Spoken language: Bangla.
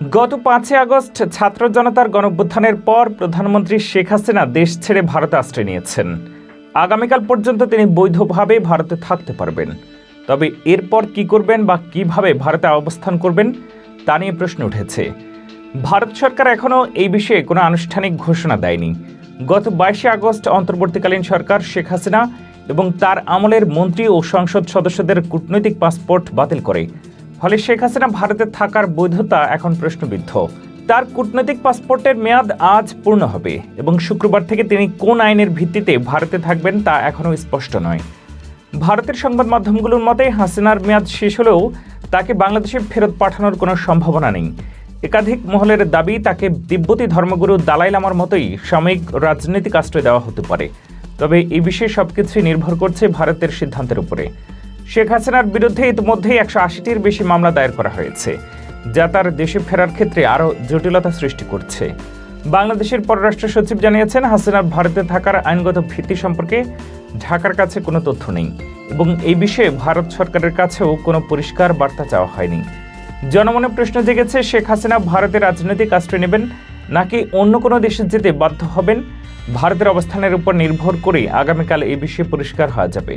গত পাঁচই আগস্ট ছাত্র জনতার গণঅভ্যুত্থানের পর প্রধানমন্ত্রী শেখ হাসিনা দেশ ছেড়ে ভারতে আশ্রয় নিয়েছেন। আগামীকাল পর্যন্ত তিনি বৈধভাবে ভারতে থাকতে পারবেন। তবে এরপর কি করবেন বা কীভাবে ভারতে অবস্থান করবেন, তা নিয়ে প্রশ্ন উঠেছে। ভারত সরকার এখনও এই বিষয়ে কোনো আনুষ্ঠানিক ঘোষণা দেয়নি। গত বাইশে আগস্ট অন্তর্বর্তীকালীন সরকার শেখ হাসিনা এবং তার আমলের মন্ত্রী ও সংসদ সদস্যদের কূটনৈতিক পাসপোর্ট বাতিল করে। ফলে শেখ হাসিনা ভারতে থাকার বৈধতা এখন প্রশ্নবিদ্ধ। তার কূটনৈতিক পাসপোর্টের মেয়াদ আজ পূর্ণ হবে এবং শুক্রবার থেকে তিনি কোন আইনের ভিত্তিতে ভারতে থাকবেন তা এখনও স্পষ্ট নয়। ভারতের সংবাদ মাধ্যমগুলোর মতে হাসিনার মেয়াদ শেষ হলেও তাকে বাংলাদেশে ফেরত পাঠানোর কোনো সম্ভাবনা নেই। একাধিক মহলের দাবি তাকে তিব্বতী ধর্মগুরু দালাই লামার মতোই সাময়িক রাজনৈতিক আশ্রয় দেওয়া হতে পারে। তবে এই বিষয়ে সবকিছুই নির্ভর করছে ভারতের সিদ্ধান্তের উপরে। শেখ হাসিনার বিরুদ্ধে ইতিমধ্যেই একশো আশিটির বেশি মামলা দায়ের করা হয়েছে, যা তার দেশে ফেরার ক্ষেত্রে আরও জটিলতা সৃষ্টি করছে। বাংলাদেশের পররাষ্ট্র সচিব জানিয়েছেন, হাসিনার ভারতে থাকার আইনগত ভিত্তি সম্পর্কে ঢাকার কাছে কোনো তথ্য নেই এবং এই বিষয়ে ভারত সরকারের কাছেও কোনো পরিষ্কার বার্তা চাওয়া হয়নি। জনমনে প্রশ্ন জেগেছে, শেখ হাসিনা ভারতে রাজনৈতিক আশ্রয় নেবেন নাকি অন্য কোনো দেশে যেতে বাধ্য হবেন? ভারতের অবস্থানের উপর নির্ভর করে আগামীকাল এই বিষয়ে পরিষ্কার হওয়া যাবে।